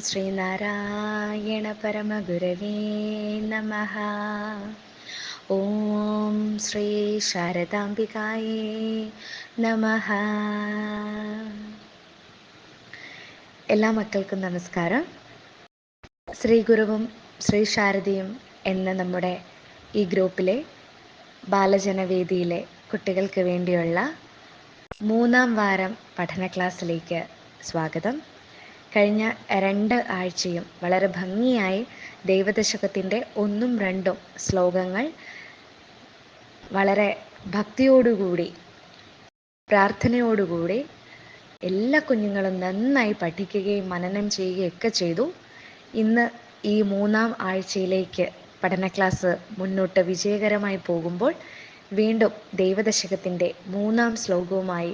ശ്രീനാരായണ പരമഗുരവേ നമ. ഓം ശ്രീ ശാരദാംബികായേ നമ. എല്ലാ മക്കൾക്കും നമസ്കാരം. ശ്രീ ഗുരുവും ശ്രീ ശാരദയും എന്ന നമ്മുടെ ഈ ഗ്രൂപ്പിലെ ബാലജനവേദിയിലെ കുട്ടികൾക്ക് വേണ്ടിയുള്ള മൂന്നാം വാരം പഠന ക്ലാസ്സിലേക്ക് സ്വാഗതം. കഴിഞ്ഞ രണ്ട് ആഴ്ചയും വളരെ ഭംഗിയായി ദൈവദശകത്തിന്റെ ഒന്നും രണ്ടും ശ്ലോകങ്ങൾ വളരെ ഭക്തിയോടുകൂടി പ്രാർത്ഥനയോടുകൂടി എല്ലാ കുഞ്ഞുങ്ങളും നന്നായി പഠിക്കുകയും മനനം ചെയ്യുകയും ഒക്കെ ചെയ്തു. ഇന്ന് ഈ മൂന്നാം ആഴ്ചയിലേക്ക് പഠന ക്ലാസ് മുന്നോട്ട് വിജയകരമായി പോകുമ്പോൾ വീണ്ടും ദൈവദശകത്തിന്റെ മൂന്നാം ശ്ലോകവുമായി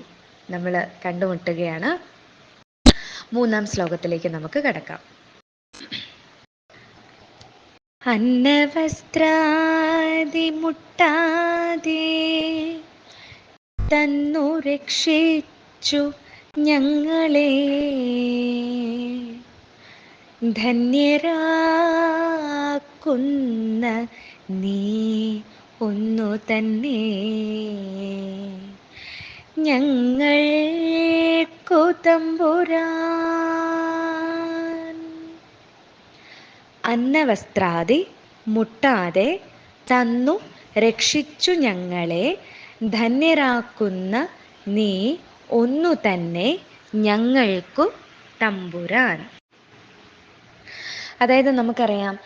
നമ്മൾ കണ്ടുമുട്ടുകയാണ്. മൂന്നാം ശ്ലോകത്തിലേക്ക് നമുക്ക് കടക്കാം. അന്നവസ്ത്രാതി മുട്ടാതെ തന്നു രക്ഷിച്ചു ഞങ്ങളെ. ധന്യരാക്കുന്ന നീ ഒന്നു തന്നെ. ഞങ്ങൾക്കു തമ്പുരാൻ. അന്നവസ്ത്രാദി മുട്ടാതെ തന്നു രക്ഷിച്ചു ഞങ്ങളെ. ധന്യരാക്കുന്ന നീ ഒന്നു തന്നെ ഞങ്ങൾക്കു തമ്പുരാൻ. അതായത് നമുക്കറിയാം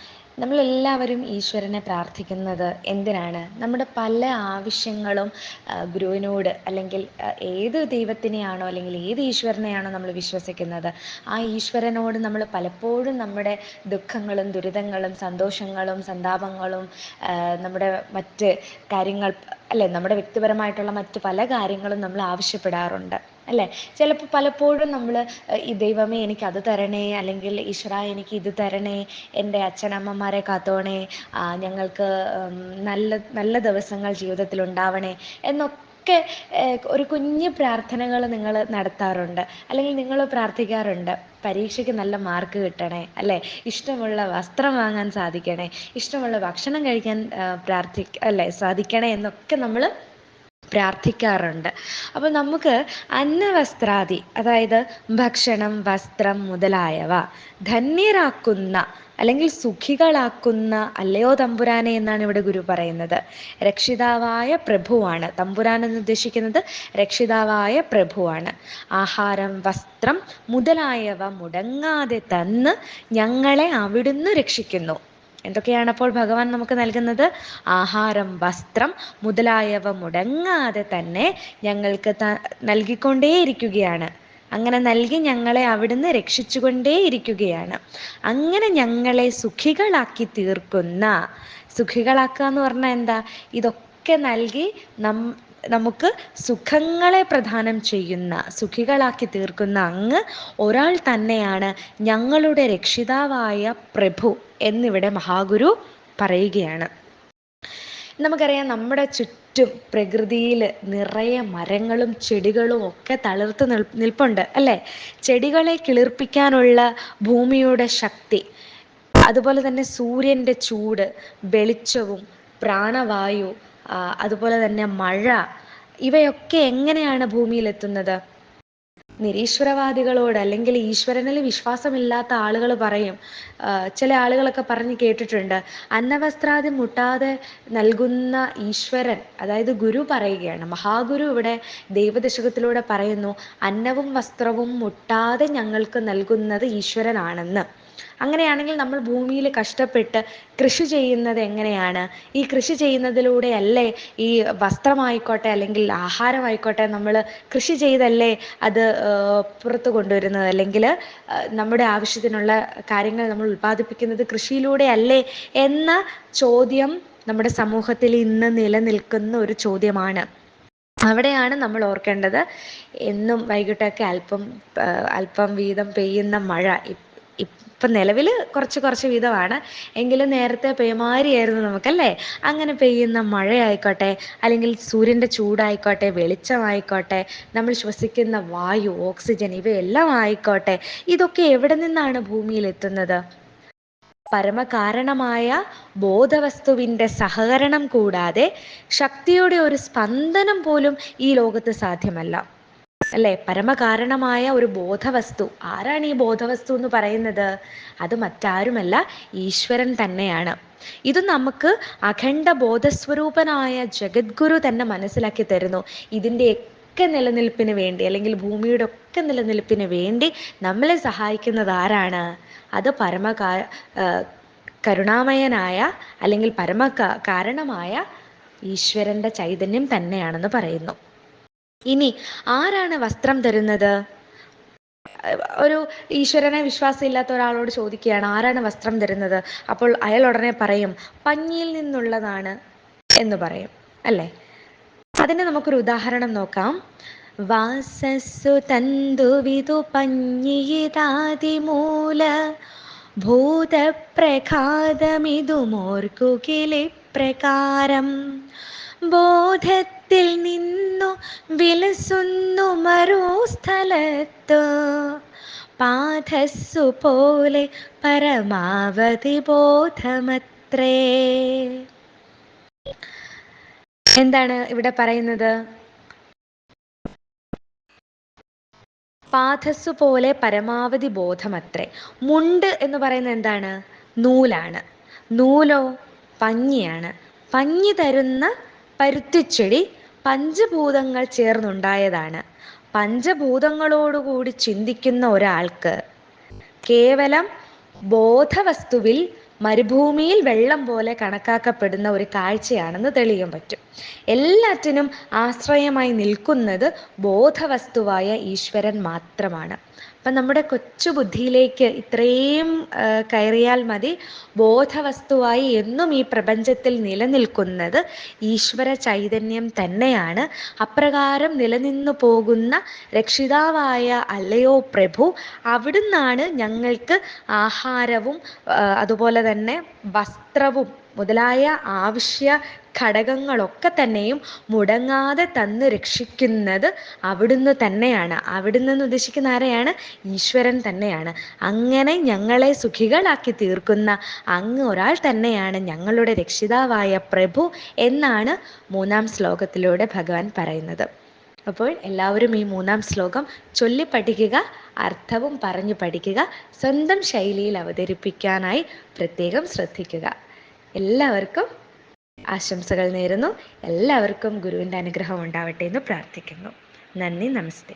നമ്മളെല്ലാവരും ഈശ്വരനെ പ്രാർത്ഥിക്കുന്നത് എന്തിനാണ്? നമ്മുടെ പല ആവശ്യങ്ങളും ഗുരുവിനോട് അല്ലെങ്കിൽ ഏത് ദൈവത്തിനെയാണോ അല്ലെങ്കിൽ ഏത് ഈശ്വരനെയാണോ നമ്മൾ വിശ്വസിക്കുന്നത്. ആ ഈശ്വരനോട് നമ്മൾ പലപ്പോഴും നമ്മുടെ ദുഃഖങ്ങളും ദുരിതങ്ങളും സന്തോഷങ്ങളും സന്താപങ്ങളും നമ്മുടെ മറ്റ് കാര്യങ്ങൾ അല്ലെ നമ്മുടെ വ്യക്തിപരമായിട്ടുള്ള മറ്റ് പല കാര്യങ്ങളും നമ്മൾ ആവശ്യപ്പെടാറുണ്ട്. അല്ലേ? ചിലപ്പോൾ പലപ്പോഴും നമ്മൾ ഈ ദൈവമേ എനിക്ക് അത് തരണേ അല്ലെങ്കിൽ ഈശ്വര എനിക്ക് ഇത് തരണേ എന്റെ അച്ഛനമ്മമാരെ കാത്തോണേ ഞങ്ങൾക്ക് നല്ല നല്ല ദിവസങ്ങൾ ജീവിതത്തിൽ ഉണ്ടാവണേ എന്നൊക്കെ ഒരു കുഞ്ഞു പ്രാർത്ഥനകൾ നിങ്ങൾ നടത്താറുണ്ട്. അല്ലെങ്കിൽ നിങ്ങൾ പ്രാർത്ഥിക്കാറുണ്ട്. പരീക്ഷയ്ക്ക് നല്ല മാർക്ക് കിട്ടണേ അല്ലേ? ഇഷ്ടമുള്ള വസ്ത്രം വാങ്ങാൻ സാധിക്കണേ ഇഷ്ടമുള്ള ഭക്ഷണം കഴിക്കാൻ പ്രാർത്ഥി അല്ലേ സാധിക്കണേ എന്നൊക്കെ നമ്മൾ പ്രാർത്ഥിക്കാറുണ്ട്. അപ്പോൾ നമുക്ക് അന്നവസ്ത്രാദി അതായത് ഭക്ഷണം വസ്ത്രം മുതലായവ ധന്യരാക്കുന്ന അല്ലെങ്കിൽ സുഖികളാക്കുന്ന അല്ലയോ തമ്പുരാനെ എന്നാണ് ഇവിടെ ഗുരു പറയുന്നത്. രക്ഷിതാവായ പ്രഭുവാണ്. തമ്പുരാൻ എന്ന് ഉദ്ദേശിക്കുന്നത് രക്ഷിതാവായ പ്രഭുവാണ്. ആഹാരം വസ്ത്രം മുതലായവ മുടങ്ങാതെ തന്ന് ഞങ്ങളെ അവിടുന്ന് രക്ഷിക്കുന്നു. എന്തൊക്കെയാണ് അപ്പോൾ ഭഗവാൻ നമുക്ക് നൽകുന്നത്? ആഹാരം വസ്ത്രം മുതലായവ മുടങ്ങാതെ തന്നെ ഞങ്ങൾക്ക് നൽകിക്കൊണ്ടേയിരിക്കുകയാണ്. അങ്ങനെ നൽകി ഞങ്ങളെ അവിടുന്ന് രക്ഷിച്ചുകൊണ്ടേയിരിക്കുകയാണ്. അങ്ങനെ ഞങ്ങളെ സുഖികളാക്കി തീർക്കുന്ന സുഖികളാക്കുക എന്ന് പറഞ്ഞാൽ എന്താ? ഇതൊക്കെ നൽകി നം നമുക്ക് സുഖങ്ങളെ പ്രദാനം ചെയ്യുന്ന സുഖികളാക്കി തീർക്കുന്ന അങ്ങ് ഒരാൾ തന്നെയാണ് ഞങ്ങളുടെ രക്ഷിതാവായ പ്രഭു എന്നിവിടെ മഹാഗുരു പറയുകയാണ്. നമുക്കറിയാം നമ്മുടെ ചുറ്റും പ്രകൃതിയിൽ നിറയെ മരങ്ങളും ചെടികളും ഒക്കെ തളിർത്ത് നിൽ നിൽപ്പുണ്ട് അല്ലേ? ചെടികളെ കിളിർപ്പിക്കാനുള്ള ഭൂമിയുടെ ശക്തി അതുപോലെ തന്നെ സൂര്യന്റെ ചൂട് വെളിച്ചവും പ്രാണവായു അതുപോലെ തന്നെ മഴ ഇവയൊക്കെ എങ്ങനെയാണ് ഭൂമിയിൽ എത്തുന്നത് നിരീശ്വരവാദികളോട് അല്ലെങ്കിൽ ഈശ്വരനിൽ വിശ്വാസമില്ലാത്ത ആളുകൾ പറയും. ചില ആളുകളൊക്കെ പറഞ്ഞു കേട്ടിട്ടുണ്ട്. അന്നവസ്ത്രാദി മുട്ടാതെ നൽകുന്ന ഈശ്വരൻ അതായത് ഗുരു പറയുകയാണ്. മഹാഗുരു ഇവിടെ ദൈവദശകത്തിലൂടെ പറയുന്നു അന്നവും വസ്ത്രവും മുട്ടാതെ ഞങ്ങൾക്ക് നൽകുന്നത് ഈശ്വരനാണെന്ന്. അങ്ങനെയാണെങ്കിൽ നമ്മൾ ഭൂമിയിൽ കഷ്ടപ്പെട്ട് കൃഷി ചെയ്യുന്നത് എങ്ങനെയാണ്? ഈ കൃഷി ചെയ്യുന്നതിലൂടെ അല്ലേ ഈ വസ്ത്രമായിക്കോട്ടെ അല്ലെങ്കിൽ ആഹാരമായിക്കോട്ടെ നമ്മൾ കൃഷി ചെയ്തല്ലേ അത് പുറത്തു കൊണ്ടുവരുന്നത്? അല്ലെങ്കിൽ നമ്മുടെ ആവശ്യത്തിനുള്ള കാര്യങ്ങൾ നമ്മൾ ഉൽപ്പാദിപ്പിക്കുന്നത് കൃഷിയിലൂടെ അല്ലേ എന്ന ചോദ്യം നമ്മുടെ സമൂഹത്തിൽ ഇന്ന് നിലനിൽക്കുന്ന ഒരു ചോദ്യമാണ്. അവിടെയാണ് നമ്മൾ ഓർക്കേണ്ടത്. എന്നും വൈകിട്ടൊക്കെ അല്പം അല്പം വീതം പെയ്യുന്ന മഴ ഇപ്പം നിലവിൽ കുറച്ച് കുറച്ച് വീതമാണ്. എങ്കിലും നേരത്തെ പേമാരിയായിരുന്നു നമുക്കല്ലേ? അങ്ങനെ പെയ്യുന്ന മഴയായിക്കോട്ടെ അല്ലെങ്കിൽ സൂര്യന്റെ ചൂടായിക്കോട്ടെ വെളിച്ചമായിക്കോട്ടെ നമ്മൾ ശ്വസിക്കുന്ന വായു ഓക്സിജൻ ഇവയെല്ലാം ആയിക്കോട്ടെ ഇതൊക്കെ എവിടെ നിന്നാണ് ഭൂമിയിൽ എത്തുന്നത്? പരമകാരണമായ ബോധവസ്തുവിന്റെ സഹകരണം കൂടാതെ ശക്തിയുടെ ഒരു സ്പന്ദനം പോലും ഈ ലോകത്ത് സാധ്യമല്ല. അല്ലേ? പരമകാരണമായ ഒരു ബോധവസ്തു. ആരാണ് ഈ ബോധവസ്തു എന്ന് പറയുന്നത്? അത് മറ്റാരുമല്ല ഈശ്വരൻ തന്നെയാണ്. ഇത് നമുക്ക് അഖണ്ഡ ബോധസ്വരൂപനായ ജഗദ്ഗുരു തന്നെ മനസ്സിലാക്കി തരുന്നു. ഇതിന്റെ ഒക്കെ നിലനിൽപ്പിന് വേണ്ടി അല്ലെങ്കിൽ ഭൂമിയുടെ ഒക്കെ നിലനിൽപ്പിന് വേണ്ടി നമ്മളെ സഹായിക്കുന്നത് ആരാണ്? അത് പരമ കരുണാമയനായ അല്ലെങ്കിൽ പരമ കാരണമായ ഈശ്വരന്റെ ചൈതന്യം തന്നെയാണെന്ന് പറയുന്നു. ഇനി ആരാണ് വസ്ത്രം തരുന്നത്? ഒരു ഈശ്വരനെ വിശ്വാസമില്ലാത്ത ഒരാളോട് ചോദിക്കുകയാണ് ആരാണ് വസ്ത്രം തരുന്നത്? അപ്പോൾ അയാൾ ഉടനെ പറയും പഞ്ഞിയിൽ നിന്നുള്ളതാണ് എന്ന് പറയും അല്ലേ? അതിന് നമുക്കൊരു ഉദാഹരണം നോക്കാം. വാസസ്സു തന്തുവിതു പഞ്ഞിയിതാതിമൂല ഭൂതപ്രഘാതമിതുമോർക്കുകിലിപ്രകാരം ബോധത്തിൽ നിന്നു വിലസുന്നു മറുസ്ഥലത്ത് പാഥസ്സു പോലെ പരമാവധി ബോധമത്രേ. എന്താണ് ഇവിടെ പറയുന്നത്? പാഥസ്സു പോലെ പരമാവധി ബോധമത്രേ. മുണ്ട് എന്ന് പറയുന്നത് എന്താണ്? നൂലാണ്. നൂലോ? പഞ്ഞിയാണ്. പഞ്ഞി തരുന്ന പരുത്തിച്ചെടി പഞ്ചഭൂതങ്ങൾ ചേർന്നുണ്ടായതാണ്. പഞ്ചഭൂതങ്ങളോടുകൂടി ചിന്തിക്കുന്ന ഒരാൾക്ക് കേവലം ബോധവസ്തുവിൽ മരുഭൂമിയിൽ വെള്ളം പോലെ കണക്കാക്കപ്പെടുന്ന ഒരു കാഴ്ചയാണെന്ന് തെളിയാൻ പറ്റും. എല്ലാറ്റിനും ആശ്രയമായി നിൽക്കുന്നത് ബോധവസ്തുവായ ഈശ്വരൻ മാത്രമാണ്. അപ്പം നമ്മുടെ കൊച്ചു ബുദ്ധിയിലേക്ക് ഇത്രയും കയറിയാൽ മതി. ബോധവസ്തുവായി എന്നും ഈ പ്രപഞ്ചത്തിൽ നിലനിൽക്കുന്നത് ഈശ്വര ചൈതന്യം തന്നെയാണ്. അപ്രകാരം നിലനിന്നു പോകുന്ന രക്ഷിതാവായ അല്ലയോ പ്രഭു അവിടുന്നാണ് ഞങ്ങൾക്ക് ആഹാരവും അതുപോലെ തന്നെ വസ്ത്രവും മുതലായ ആവശ്യ ഘടകങ്ങളൊക്കെ തന്നെയും മുടങ്ങാതെ തന്ന് രക്ഷിക്കുന്നത് അവിടുന്ന് തന്നെയാണ്. അവിടുന്ന് എന്ന് ഉദ്ദേശിക്കുന്ന ആരെയാണ്? ഈശ്വരൻ തന്നെയാണ്. അങ്ങനെ ഞങ്ങളെ സുഖികളാക്കി തീർക്കുന്ന അങ്ങ് ഒരാൾ തന്നെയാണ് ഞങ്ങളുടെ രക്ഷിതാവായ പ്രഭു എന്നാണ് മൂന്നാം ശ്ലോകത്തിലൂടെ ഭഗവാൻ പറയുന്നത്. അപ്പോൾ എല്ലാവരും ഈ മൂന്നാം ശ്ലോകം ചൊല്ലി പഠിക്കുക അർത്ഥവും പറഞ്ഞു പഠിക്കുക സ്വന്തം ശൈലിയിൽ അവതരിപ്പിക്കാനായി പ്രത്യേകം ശ്രദ്ധിക്കുക. എല്ലാവർക്കും ആശംസകൾ നേരുന്നു. എല്ലാവർക്കും ഗുരുവിന്റെ അനുഗ്രഹം ഉണ്ടാവട്ടെ എന്ന് പ്രാർത്ഥിക്കുന്നു. നന്ദി നമസ്തേ.